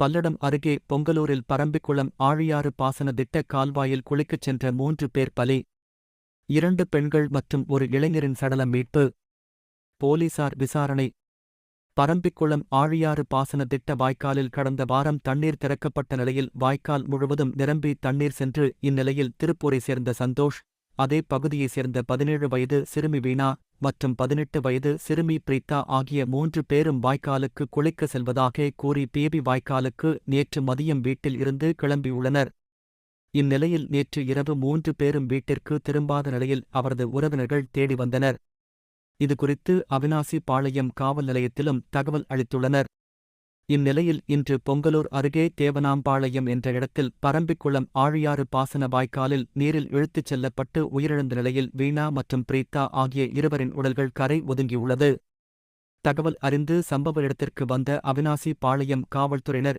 பல்லடம் அருகே பொங்கலூரில் பரம்பிக்குளம் ஆழியாறு பாசன திட்ட கால்வாயில் குளிக்கச் சென்ற மூன்று பேர் பலி. இரண்டு பெண்கள் மற்றும் ஒரு இளைஞரின் சடலம் மீட்பு. போலீசார் விசாரணை. பரம்பிக்குளம் ஆழியாறு பாசன திட்ட வாய்க்காலில் கடந்த வாரம் தண்ணீர் திறக்கப்பட்ட நிலையில் வாய்க்கால் முழுவதும் நிரம்பி தண்ணீர் சென்று இந்நிலையில் திருப்பூரை சேர்ந்த சந்தோஷ் அதே பகுதியைச் சேர்ந்த பதினேழு வயது சிறுமி வீணா மற்றும் பதினெட்டு வயது சிறுமி பிரீத்தா ஆகிய மூன்று பேரும் வாய்க்காலுக்கு குளிக்க செல்வதாக கூறி பேபி வாய்க்காலுக்கு நேற்று மதியம் வீட்டில் இருந்து கிளம்பியுள்ளனர் இந்நிலையில் நேற்று இரவு மூன்று பேரும் வீட்டிற்கு திரும்பாத நிலையில் அவரது உறவினர்கள் தேடி வந்தனர். இதுகுறித்து அவினாசி பாளையம் காவல் நிலையத்திலும் தகவல் அளித்துள்ளனர். இந்நிலையில் இன்று பொங்கலூர் அருகே தேவனாம்பாளையம் என்ற இடத்தில் பரம்பிக்குளம் ஆழியாறு பாசன வாய்க்காலில் நீரில் இழுத்துச் செல்லப்பட்டு உயிரிழந்த நிலையில் வீணா மற்றும் பிரீத்தா ஆகிய இருவரின் உடல்கள் கரை ஒதுங்கியுள்ளது. தகவல் அறிந்து சம்பவ இடத்திற்கு வந்த அவினாசி பாளையம் காவல்துறையினர்